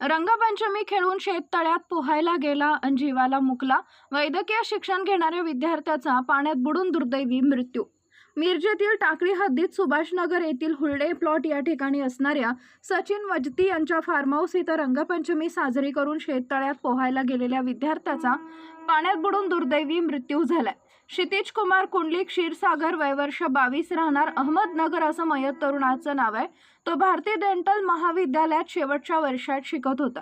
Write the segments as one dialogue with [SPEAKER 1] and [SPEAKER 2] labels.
[SPEAKER 1] रंगपंचमी खेळून शेततळ्यात पोहायला गेला आणि जीवाला मुकला. वैद्यकीय शिक्षण घेणाऱ्या विद्यार्थ्याचा पाण्यात बुडून दुर्दैवी मृत्यू. मिरजेतील टाकळी हद्दीत सुभाषनगर येथील हुल्डे प्लॉट या ठिकाणी असणाऱ्या सचिन वजती यांच्या फार्म हाऊस इथं रंगपंचमी साजरी करून शेततळ्यात पोहायला गेलेल्या विद्यार्थ्याचा पाण्यात बुडून दुर्दैवी मृत्यू झालाय. क्षितिज कुमार कुंडली क्षीरसागर वयवर्ष बावीस राहणार अहमदनगर असं मयत तरुणाचं नाव आहे. तो भारतीय डेंटल महाविद्यालयात शेवटच्या वर्षात शिकत होता.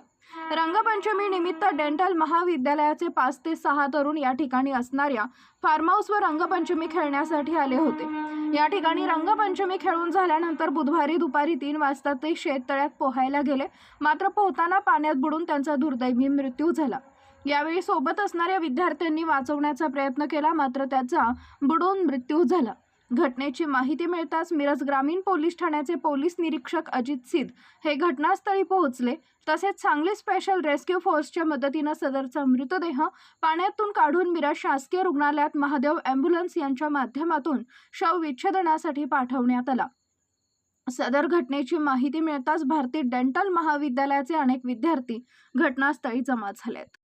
[SPEAKER 1] रंगपंचमी निमित्त डेंटल महाविद्यालयाचे पाच ते सहा तरुण या ठिकाणी असणाऱ्या फार्म हाऊसवर रंगपंचमी खेळण्यासाठी आले होते. या ठिकाणी रंगपंचमी खेळून झाल्यानंतर बुधवारी दुपारी तीन वाजता ते शेततळ्यात पोहायला गेले. मात्र पोहताना पाण्यात बुडून त्यांचा दुर्दैवी मृत्यू झाला. यावेळी सोबत असणाऱ्या विद्यार्थ्यांनी वाचवण्याचा प्रयत्न केला मात्र त्याचा बुडून मृत्यू झाला. घटनेची माहिती मिळताच मिरज ग्रामीण पोलीस ठाण्याचे पोलीस निरीक्षक अजित सिद हे घटनास्थळी पोहोचले. तसेच सांगली स्पेशल रेस्क्यू फोर्सच्या मदतीनं सदरचा मृतदेह पाण्यातून काढून मिरज शासकीय रुग्णालयात महादेव अँब्युलन्स यांच्या माध्यमातून शवविच्छेदनासाठी पाठवण्यात आला. सदर घटनेची माहिती मिळताच भारतीय डेंटल महाविद्यालयाचे अनेक विद्यार्थी घटनास्थळी जमा झालेत.